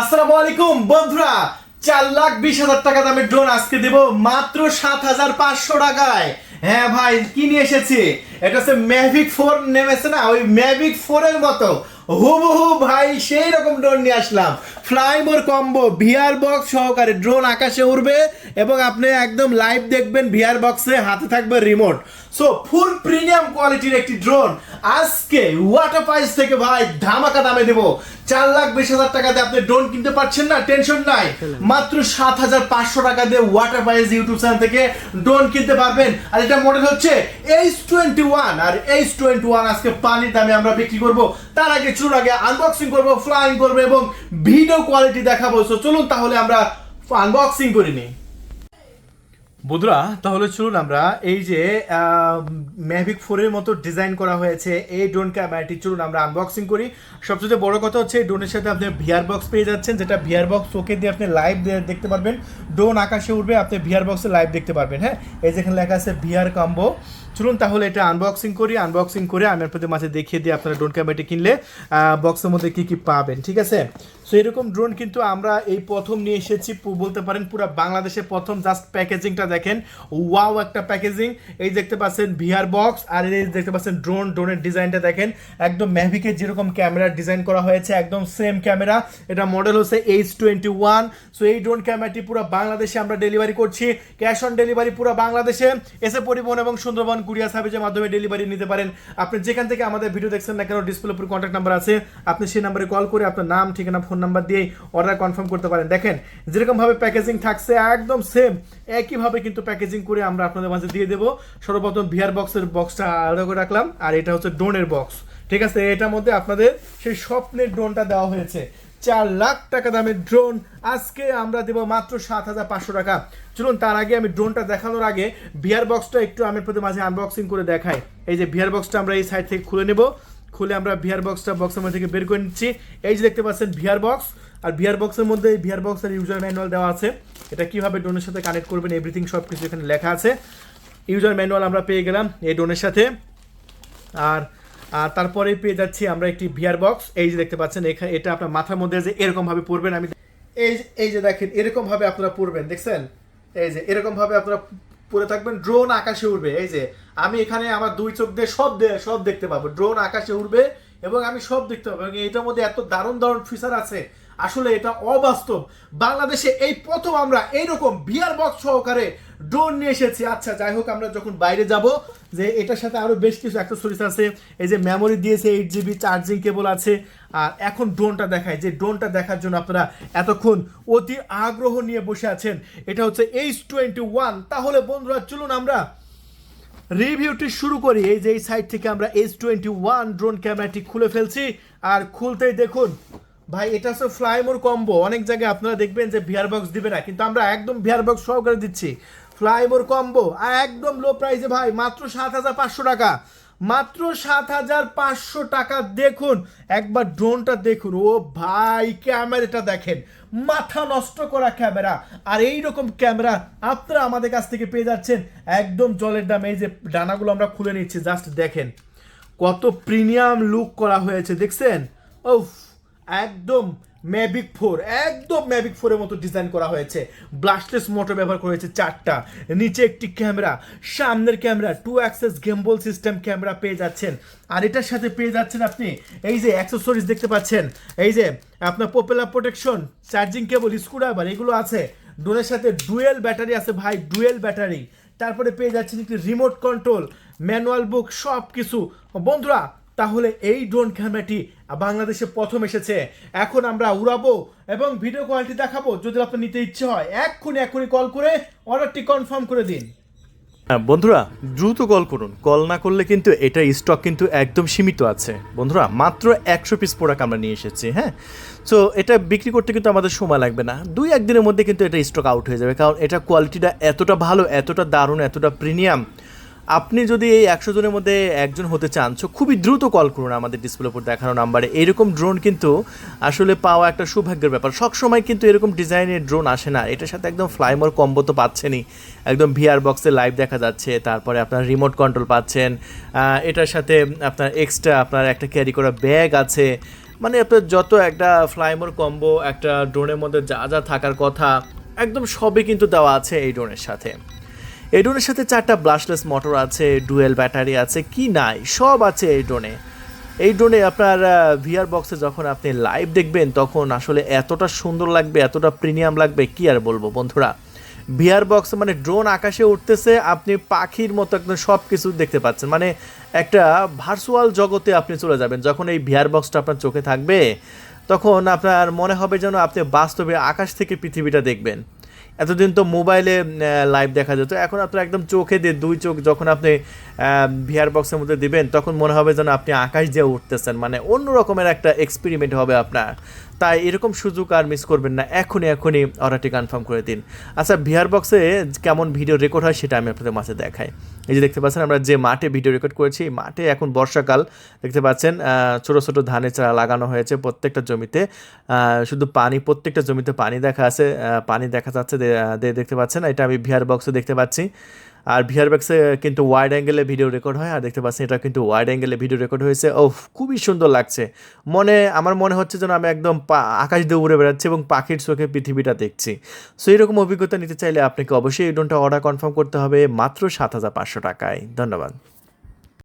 আসসালামু আলাইকুম, বন্ধুরা। চার লাখ বিশ হাজার টাকা দামের ড্রোন আজকে দেব মাত্র সাত হাজার পাঁচশো টাকায়। হ্যাঁ ভাই, কি নিয়ে এসেছি? এটা হচ্ছে ম্যাভিক ফোর নেমেছে না? ওই ম্যাভিক ফোরের মতো। হুবহু ভাই, সেই রকম ড্রোন নিয়ে আসলাম। Fly more combo VR box সহকারে ড্রোন আকাশে উড়বে এবং আপনি একদম লাইভ দেখবেন ভিআর বক্সে হাতে থাকবে রিমোট সো ফুল প্রিমিয়াম কোয়ালিটির একটি ড্রোন আজকে ওয়াটার প্রাইস থেকে ভাই, ধামাকা দামে দেবো। চার লাখ বিশ হাজার টাকাতে আপনি ড্রোন কিনতে পারছেন না টেনশন নাই। মাত্র সাত হাজার পাঁচশো টাকা দিয়ে ওয়াটার প্রাইস ইউটিউব চ্যানেল থেকে ড্রোন কিনতে পারবেন। আর এটা মডেল হচ্ছে এইচ টোয়েন্টি ওয়ান আর এইচ টোয়েন্টি ওয়ান আজকে পানির দামে আমরা বিক্রি করব তার আগে চলুন আগে আনবক্সিং করব ফ্লাইং করব এবং ভিডিও কোয়ালিটি দেখাবো। So, চলুন তাহলে আমরা আনবক্সিং করে নিই। বন্ধুরা তাহলে চলুন আমরা এই যে ম্যাভিক ফোরের মতো ডিজাইন করা হয়েছে এই ড্রোন ক্যামেরাটি চলুন আমরা আনবক্সিং করি। সবচেয়ে বড় কথা হচ্ছে এই ড্রোনের সাথে আপনি ভিআর বক্স পেয়ে যাচ্ছেন যেটা ভিআর বক্স চোখে দিয়ে আপনি লাইভ দেখতে পারবেন। ড্রোন আকাশে উঠবে আপনি ভিআর বক্সে লাইভ দেখতে পারবেন হ্যাঁ? এই যেখানে লেখা আছে ভিআর কম্বো চলুন তাহলে এটা আনবক্সিং করি আনবক্সিং করে আমি আপনাদের মাঝে দেখিয়ে দিই আপনারা ড্রোন ক্যামেরাটি কিনলে বক্সের মধ্যে কী কী পাবেন, ঠিক আছে? সো এরকম ড্রোন কিন্তু আমরা এই প্রথম নিয়ে এসেছি বলতে পারেন পুরো বাংলাদেশে প্রথম জাস্ট প্যাকেজিংটা দেখেন। ওয়াও একটা প্যাকেজিং এই দেখতে পাচ্ছেন ভিআর বক্স আর এই দেখতে পাচ্ছেন ড্রোন ড্রোনের ডিজাইনটা দেখেন। একদম ম্যাভিকের যেরকম ক্যামেরা ডিজাইন করা হয়েছে, একদম সেম ক্যামেরা এটা মডেল হচ্ছে এইচ টোয়েন্টি ওয়ান সো এই ড্রোন ক্যামেরাটি পুরো বাংলাদেশে আমরা ডেলিভারি করছি। ক্যাশ অন ডেলিভারি পুরো বাংলাদেশে। এসে পরিবহন এবং সুন্দরবন কুরিয়ার সার্ভিসের মাধ্যমে ডেলিভারি নিতে পারেন। আপনি যেখান থেকে আমাদের ভিডিও দেখছেন না কেন ডিসপ্লে উপর কন্ট্যাক্ট নাম্বার আছে। আপনি সেই নাম্বারে কল করে আপনার নাম, ঠিকানা ফোন নাম্বার দিয়ে অর্ডার কনফার্ম করতে পারেন। দেখেন, যেরকমভাবে প্যাকেজিং থাকছে, একদম সেম একইভাবে কিন্তু প্যাকেজিং করে আমরা আপনাদের মাঝে দিয়ে দেবো। সর্বপ্রথম ভিআর বক্সের বক্সটা আলাদা করে রাখলাম, আর এটা হচ্ছে ড্রোনের বক্স ঠিক আছে, এটার মধ্যে আপনাদের সেই স্বপ্নের ড্রোনটা দেওয়া হয়েছে। চার লাখ টাকা দামের ড্রোন আজকে আমরা দেবো মাত্র সাত হাজার পাঁচশো টাকা। চলুন, তার আগে আমি ড্রোনটা দেখানোর আগে বিয়ার বক্সটা একটু আমি প্রতি মাঝে আনবক্সিং করে দেখাই। এই যে বিয়ার বক্সটা আমরা এই সাইড থেকে খুলে নেব। খুলে আমরা ভিআর বক্সটা বক্সের মধ্যে থেকে বের করে নিচ্ছি। এই যে দেখতে পাচ্ছেন ভিআর বক্স আর ভিআর বক্সের মধ্যে এই ভিআর বক্সের ইউজার ম্যানুয়াল দেওয়া আছে। এটা কীভাবে ড্রোনের সাথে কানেক্ট করবেন এভরিথিং সব কিছু এখানে লেখা আছে। ইউজার ম্যানুয়াল আমরা পেয়ে গেলাম এই ড্রোনের সাথে। আর আর তারপরে পেয়ে যাচ্ছি আমরা একটি ভিআর বক্স এই যে দেখতে পাচ্ছেন, এখানে এটা আপনার মাথার মধ্যে যে এরকম ভাবে পড়বেন, আমি এই এই যে দেখেন এরকম ভাবে আপনারা পড়বেন, দেখছেন? এই যে এরকম ভাবে আপনারা পরে থাকবেন ড্রোন আকাশে উড়বে। এই যে, আমি এখানে আমার দুই চোখ দিয়ে সব সব দেখতে পাবো। ড্রোন আকাশে উড়বে এবং আমি সব দেখতে পাবো। এবং এটার মধ্যে এত দারুণ দারুণ ফিচার আছে। আসলে এটা অবাস্তব। বাংলাদেশে এই প্রথম আমরা এইরকম বিয়ার বক্স সহকারে ড্রোন নিয়ে এসেছি। আচ্ছা যাই হোক, আমরা যখন বাইরে যাব, যে এটার সাথে আরও বেশ কিছু অ্যাক্সেসরিজ আছে। এই যে মেমোরি দিয়েছে এইট জিবি চার্জিং কেবল আছে। আর এখন ড্রোনটা দেখায়। যে ড্রোনটা দেখার জন্য আপনারা এতক্ষণ অতি আগ্রহ নিয়ে বসে আছেন। এটা হচ্ছে এইচ টোয়েন্টি ওয়ান তাহলে বন্ধুরা, চলুন আমরা রিভিউটি শুরু করি। এই যে এই সাইড থেকে আমরা এইচ টোয়েন্টি ওয়ান ড্রোন ক্যামেরাটি খুলে ফেলছি। আর খুলতেই দেখুন, ভাই, এটা হচ্ছে ফ্লাইমোর কম্বো অনেক জায়গায় আপনারা দেখবেন যে ভিআর বক্স দিবে না, কিন্তু আমরা একদম ভিআর বক্স সহকারে দিচ্ছি। ফ্লাইমোর কম্বো একদম লো প্রাইসে ভাই, মাত্র সাত হাজার পাঁচশো টাকা। মাত্র সাত হাজার পাঁচশো টাকা দেখুন, একবার ড্রোনটা দেখুন। ও ভাই, ক্যামেরাটা দেখেন। মাথা নষ্ট করা ক্যামেরা। আর এই রকম ক্যামেরা আপনারা আমাদের কাছ থেকে পেয়ে যাচ্ছেন একদম জলের দাম। এই যে ডানাগুলো আমরা খুলে নিচ্ছি জাস্ট দেখেন। কত প্রিমিয়াম লুক করা হয়েছে, দেখছেন? ওফ একদম ম্যাভিক ফোর একদম ম্যাভিক ফোরের মতো ডিজাইন করা হয়েছে। ব্লাস্টলেস মোটর ব্যবহার করা হয়েছে চারটা। নিচে একটি ক্যামেরা সামনের camera two axis gimbal system camera পেয়ে যাচ্ছেন। আর এটার সাথে পেয়ে যাচ্ছেন আপনি এই যে অ্যাক্সেসরিজ দেখতে পাচ্ছেন। এই যে আপনার propeller protection charging cable screwdriver এগুলো আছে। ড্রোনের সাথে ডুয়েল ব্যাটারি আছে ভাই ডুয়েল ব্যাটারি তারপরে পেয়ে যাচ্ছেন একটি রিমোট কন্ট্রোল ম্যানুয়াল বুক সব কিছু বন্ধুরা তাহলে এই ড্রোন ক্যামেরাটি বাংলাদেশে প্রথম এসেছে। এখন আমরা উড়াবো এবং ভিডিও কোয়ালিটি দেখাবো। যদি আপনার নিতে ইচ্ছে হয়, এক্ষুনি এক্ষুনি কল করে অর্ডারটি কনফার্ম করে দিন। হ্যাঁ বন্ধুরা, দ্রুত কল করুন। কল না করলে কিন্তু এটা স্টক কিন্তু একদম সীমিত আছে। বন্ধুরা, মাত্র একশো পিস প্রোডাক্ট আমরা নিয়ে এসেছি হ্যাঁ? সো এটা বিক্রি করতে কিন্তু আমাদের সময় লাগবে না। দুই একদিনের মধ্যে কিন্তু এটা স্টক আউট হয়ে যাবে। কারণ এটা কোয়ালিটিটা এতটা ভালো, এতটা দারুণ, এতটা প্রিমিয়াম আপনি যদি এই একশো জনের মধ্যে একজন হতে চান সো খুবই দ্রুত কল করুন আমাদের ডিসপ্লে উপর দেখানো নাম্বারে এরকম ড্রোন কিন্তু আসলে পাওয়া একটা সৌভাগ্যের ব্যাপার। সবসময় কিন্তু এরকম ডিজাইনের ড্রোন আসে না। এটার সাথে একদম ফ্লাইমোর কম্বো তো পাচ্ছেনই। একদম ভিআর বক্সে লাইভ দেখা যাচ্ছে, তারপরে আপনার রিমোট কন্ট্রোল পাচ্ছেন এটার সাথে আপনার এক্সট্রা আপনার একটা ক্যারি করা ব্যাগ আছে। মানে আপনার যত একটা ফ্লাইমোর কম্বো একটা ড্রোনের মধ্যে যা যা থাকার কথা, একদম সবই কিন্তু দেওয়া আছে এই ড্রোনের সাথে। এই ড্রোনের সাথে চারটা ব্লাশলেস মোটর আছে, ডুয়েল ব্যাটারি আছে, কি নাই? সব আছে এই ড্রোনে এই ড্রোনে আপনার ভিআর বক্সে যখন আপনি লাইভ দেখবেন, তখন আসলে এতটা সুন্দর লাগবে, এতটা প্রিমিয়াম লাগবে, কি আর বলব বন্ধুরা? ভিআর বক্স মানে ড্রোন আকাশে উঠতেছে, আপনি পাখির মতো একদম সব কিছু দেখতে পাচ্ছেন। মানে একটা ভার্চুয়াল জগতে আপনি চলে যাবেন, যখন এই ভিআর বক্সটা আপনার চোখে থাকবে, তখন আপনার মনে হবে যেন আপনি বাস্তবে আকাশ থেকে পৃথিবীটা দেখবেন। এতদিন তো মোবাইলে লাইভ দেখা যেত। এখন আপনার একদম চোখে দিয়ে দুই চোখ যখন আপনি ভিআর বক্সের মধ্যে দিবেন, তখন মনে হবে যেন আপনি আকাশ দিয়ে উঠতেছেন। মানে অন্য রকমের একটা এক্সপেরিমেন্ট হবে আপনার। তাই এরকম সুযোগ আর মিস করবেন না। এখনই এখনই অর্ডারটি কনফার্ম করে দিন। আচ্ছা ভিআর বক্সে কেমন ভিডিও রেকর্ড হয় সেটা আমি আপনাদের মাঝে দেখাই। এই যে দেখতে পাচ্ছেন, আমরা যে মাঠে ভিডিও রেকর্ড করেছি মাঠে এখন বর্ষাকাল। দেখতে পাচ্ছেন ছোটো, ছোট ধানের চারা লাগানো হয়েছে প্রত্যেকটা জমিতে। শুধু পানি, প্রত্যেকটা জমিতে পানি দেখা আছে। পানি দেখা যাচ্ছে দেখতে পাচ্ছেন। এটা আমি ভিআর বক্সে দেখতে পাচ্ছি। আর ভিআর বক্সে কিন্তু ওয়াইড অ্যাঙ্গেলে ভিডিও রেকর্ড হয়। আর দেখতে পাচ্ছেন, এটা কিন্তু ওয়াইড অ্যাঙ্গেলে ভিডিও রেকর্ড হয়েছে। ও খুবই সুন্দর লাগছে। মনে, আমার মনে হচ্ছে যেন আমি একদম আকাশ দিয়ে উড়ে বেড়াচ্ছি এবং পাখির চোখে পৃথিবীটা দেখছি। সো এরকম অভিজ্ঞতা নিতে চাইলে আপনাকে অবশ্যই এই ড্রোনটা অর্ডার কনফার্ম করতে হবে মাত্র সাত হাজার পাঁচশো টাকায়। ধন্যবাদ।